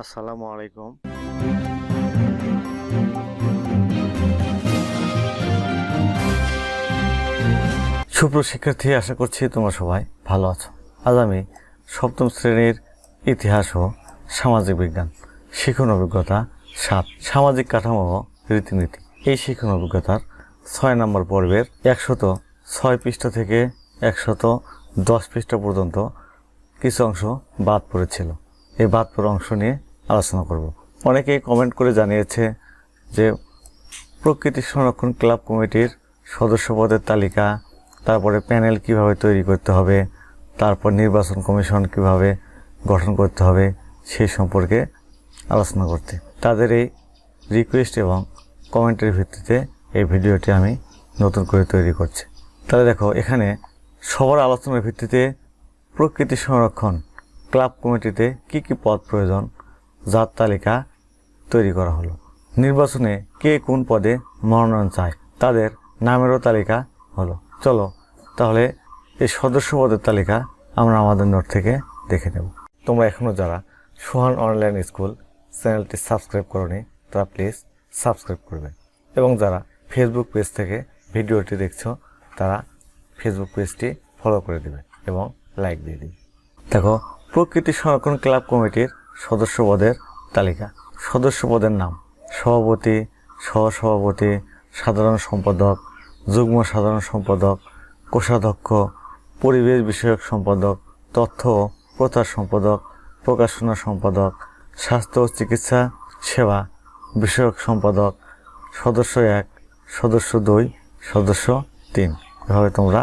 আসসালামু আলাইকুম। সুপ্রিয় শিক্ষার্থী, আশা করছি তোমরা সবাই ভালো আছো। আজ আমি সপ্তম শ্রেণির ইতিহাস ও সামাজিক বিজ্ঞান, শিক্ষণ অভিজ্ঞতা সাত, সামাজিক কাঠামো ও রীতিনীতি। এই শিক্ষণ অভিজ্ঞতার ছয় নম্বর পর্বের একশত ছয় পৃষ্ঠা থেকে একশত দশ পৃষ্ঠা পর্যন্ত কিছু অংশ বাদ পড়েছিল। এই বাদ পড়া অংশ নিয়ে আলোচনা করব। অনেকেই কমেন্ট করে জানিয়েছে যে, প্রকৃতি সংরক্ষণ ক্লাব কমিটির সদস্য পদের তালিকা, তারপরে প্যানেল কীভাবে তৈরি করতে হবে, তারপর নির্বাচন কমিশন কীভাবে গঠন করতে হবে সেই সম্পর্কে আলোচনা করতে। তাদের এই রিকোয়েস্ট এবং কমেন্টের ভিত্তিতে এই ভিডিওটি আমি নতুন করে তৈরি করছি। তাহলে দেখো, এখানে সবার আলোচনার ভিত্তিতে প্রকৃতি সংরক্ষণ ক্লাব কমিটিতে কি কি পদ প্রয়োজন? যার তালিকা তৈরি করা হলো। নির্বাচনে কে কোন পদে মনোনয়ন চায়, তাদের নামেরও তালিকা হলো। চলো, তাহলে এই সদস্য পদের তালিকা আমরা আমাদের নোট থেকে দেখে নেব। তোমরা এখনও যারা সোহান অনলাইন স্কুল চ্যানেলটি সাবস্ক্রাইব করনি, তারা প্লিজ সাবস্ক্রাইব করবে। এবং যারা ফেসবুক পেজ থেকে ভিডিওটি দেখছ, তারা ফেসবুক পেজটি ফলো করে দেবে এবং লাইক দিয়ে দিবে। দেখো প্রকৃতি সংরক্ষণ ক্লাব কমিটির সদস্য পদের তালিকা। সদস্য পদের নাম। সভাপতি, সহসভাপতি, সাধারণ সম্পাদক, যুগ্ম সাধারণ সম্পাদক, কোষাধ্যক্ষ, পরিবেশ বিষয়ক সম্পাদক, তথ্য প্রচার সম্পাদক, প্রকাশনা সম্পাদক, স্বাস্থ্য ও চিকিৎসা সেবা বিষয়ক সম্পাদক, সদস্য এক, সদস্য দুই, সদস্য তিন। এভাবে তোমরা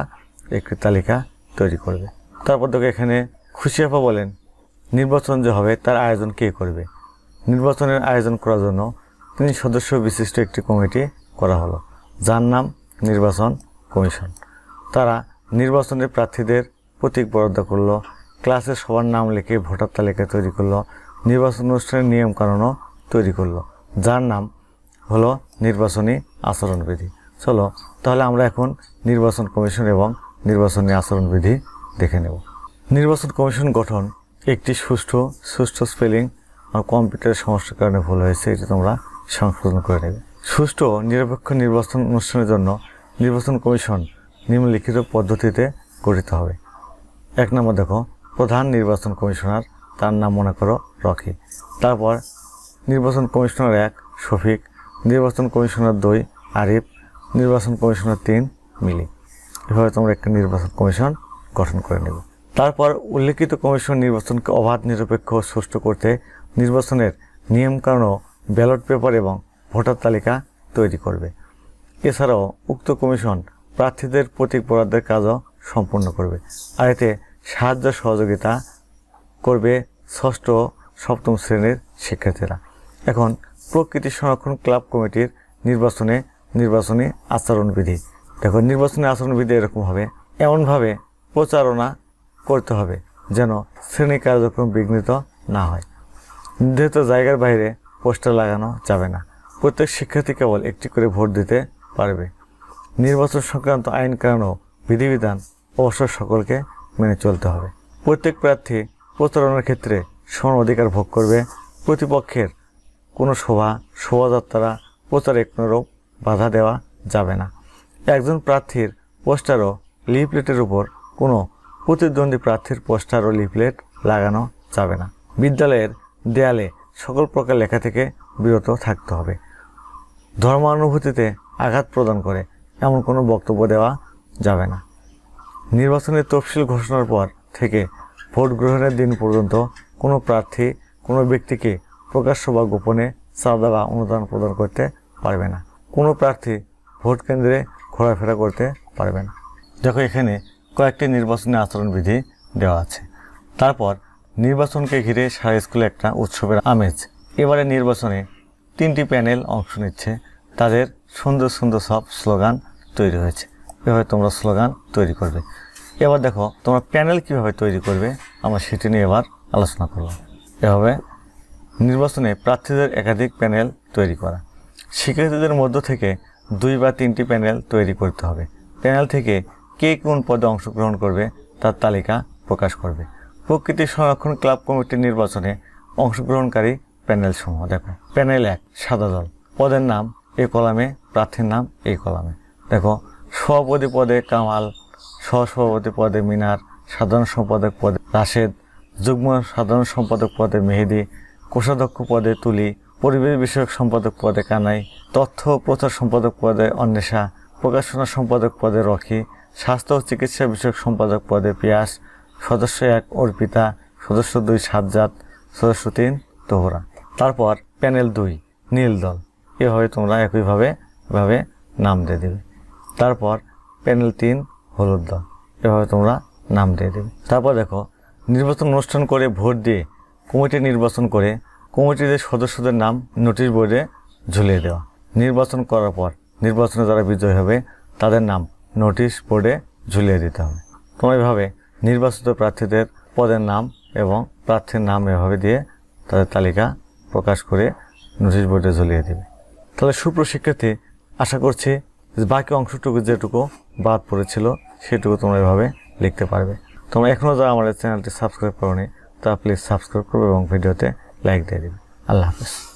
একটি তালিকা তৈরি করবে। তারপর দেখো এখানে খুশি আপা বলেন, নির্বাচন যে হবে, তার আয়োজন কে করবে? নির্বাচনের আয়োজন করার জন্য তিন সদস্য বিশিষ্ট একটি কমিটি করা হলো, যার নাম নির্বাচন কমিশন। তারা নির্বাচনের প্রার্থীদের প্রতীক বরাদ্দ করল, ক্লাসে সবার নাম লিখে ভোটার তালিকা তৈরি করল, নির্বাচন অনুষ্ঠানের নিয়মকানুনও তৈরি করল, যার নাম হলো নির্বাচনী আচরণবিধি। চলো, তাহলে আমরা এখন নির্বাচন কমিশন এবং নির্বাচনী আচরণবিধি দেখে নেব। নির্বাচন কমিশন গঠন, একটি সুষ্ঠু সুষ্ঠু স্পেলিং আর কম্পিউটারের সমস্যার কারণে ভুল হয়েছে, এটি তোমরা সংশোধন করে নেবে। সুষ্ঠু নিরপেক্ষ নির্বাচন অনুষ্ঠানের জন্য নির্বাচন কমিশন নিম্নলিখিত পদ্ধতিতে গঠিত হবে। এক নম্বর দেখো, প্রধান নির্বাচন কমিশনার, তার নাম মনে করো রকি। তারপর নির্বাচন কমিশনার এক, শফিক। নির্বাচন কমিশনার দুই, আরিফ। নির্বাচন কমিশনার তিন, মিলি। এভাবে তোমরা একটা নির্বাচন কমিশন গঠন করে নেবে। তারপর উল্লেখিত কমিশন নির্বাচনকে অবাধ, নিরপেক্ষ সুষ্ঠু করতে নির্বাচনের নিয়মকানুন, ব্যালট পেপার এবং ভোটার তালিকা তৈরি করবে। এছাড়াও উক্ত কমিশন প্রার্থীদের প্রতীক বরাদ্দের কাজও সম্পন্ন করবে আর এতে সাহায্য সহযোগিতা করবে ষষ্ঠ সপ্তম শ্রেণির শিক্ষার্থীরা। এখন প্রকৃতি সংরক্ষণ ক্লাব কমিটির নির্বাচনে নির্বাচনী আচরণবিধি। দেখো, নির্বাচনী আচরণবিধি এরকম হবে। এমনভাবে প্রচারণা করতে হবে যেন শ্রেণি কার্যক্রম বিঘ্নিত না হয়। নির্ধারিত জায়গার বাইরে পোস্টার লাগানো যাবে না। প্রত্যেক শিক্ষার্থী কেবল একটি করে ভোট দিতে পারবে। নির্বাচন সংক্রান্ত আইন, কানুন বিধিবিধান অবশ্য সকলকে মেনে চলতে হবে। প্রত্যেক প্রার্থী প্রচারণার ক্ষেত্রে সমান অধিকার ভোগ করবে। প্রতিপক্ষের কোনো সভা শোভাযাত্রা প্রচারে কোনোরূপ বাধা দেওয়া যাবে না। একজন প্রার্থীর পোস্টার ও লিফলেটের উপর কোনো প্রতিদ্বন্দ্বী প্রার্থীর পোস্টার ও লিফলেট লাগানো যাবে না। বিদ্যালয়ের দেয়ালে সকল প্রকার লেখা থেকে বিরত থাকতে হবে। ধর্মানুভূতিতে আঘাত প্রদান করে এমন কোনো বক্তব্য দেওয়া যাবে না। নির্বাচনের তফসিল ঘোষণার পর থেকে ভোট গ্রহণের দিন পর্যন্ত কোনো প্রার্থী কোনো ব্যক্তিকে প্রকাশ্য বা গোপনে চাঁদা বা অনুদান প্রদান করতে পারবে না। কোনো প্রার্থী ভোট কেন্দ্রে ঘোরাফেরা করতে পারবে না। দেখো এখানে কয়েকটি নির্বাচনী আচরণবিধি দেওয়া আছে। তারপর নির্বাচনকে ঘিরে সারা স্কুলে একটা উৎসবের আমেজ। এবারে নির্বাচনে তিনটি প্যানেল অংশ নিচ্ছে। তাদের সুন্দর সুন্দর সব স্লোগান তৈরি হয়েছে। এভাবে তোমরা স্লোগান তৈরি করবে। এবার দেখো, তোমরা প্যানেল কীভাবে তৈরি করবে, আমরা সেটি নিয়ে এবার আলোচনা করব। এভাবে নির্বাচনে প্রার্থীদের একাধিক প্যানেল তৈরি করা। শিক্ষার্থীদের মধ্য থেকে দুই বা তিনটি প্যানেল তৈরি করতে হবে। প্যানেল থেকে কে কোন পদে অংশগ্রহণ করবে তার তালিকা প্রকাশ করবে। প্রকৃতি সংরক্ষণ ক্লাব কমিটির নির্বাচনে অংশগ্রহণকারী প্যানেল সমূহ দেখো। প্যানেল এক, সাদা দল। পদের নাম এই কলামে, প্রার্থীর নাম এই কলামে। দেখো, সভাপতি পদে কামাল, সহসভাপতি পদে মিনার, সাধারণ সম্পাদক পদে রাশেদ, যুগ্ম সাধারণ সম্পাদক পদে মেহেদি, কোষাধ্যক্ষ পদে তুলি, পরিবেশ বিষয়ক সম্পাদক পদে কানাই, তথ্য প্রচার সম্পাদক পদে অন্বেষা, প্রকাশনা সম্পাদক পদে রকি স্বাস্থ্য ও চিকিৎসা বিষয়ক সম্পাদক পদে পিয়াস, সদস্য এক অর্পিতা, সদস্য দুই সাজ্জাদ, সদস্য তিন তোহরা। তারপর প্যানেল দুই, নীল দল। এভাবে তোমরা একইভাবে, এভাবে নাম দিয়ে দেবে। তারপর প্যানেল তিন, হলুদ দল। এভাবে তোমরা নাম দিয়ে দেবে। তারপর দেখো, নির্বাচন অনুষ্ঠান করে ভোট দিয়ে কমিটি নির্বাচন করে কমিটিদের সদস্যদের নাম নোটিশ বোর্ডে ঝুলিয়ে দেওয়া। নির্বাচন করার পর, নির্বাচনে যারা বিজয় হবে, তাদের নাম নোটিশ বোর্ডে ঝুলিয়ে দিতে হবে। তোমরা এভাবে নির্বাচিত প্রার্থীদের পদের নাম এবং প্রার্থীর নাম এভাবে দিয়ে তাদের তালিকা প্রকাশ করে নোটিশ বোর্ডে ঝুলিয়ে দেবে। তাহলে সুপ্রশিক্ষার্থী আশা করছি বাকি অংশটুকু যেটুকু বাদ পড়েছিল, সেটুকু তোমরা এভাবে লিখতে পারবে। তোমরা এখনও যারা আমাদের চ্যানেলটি সাবস্ক্রাইব করোনি তা প্লিজ সাবস্ক্রাইব করবে এবং ভিডিওতে লাইক দিয়ে দেবে। আল্লাহ হাফেজ।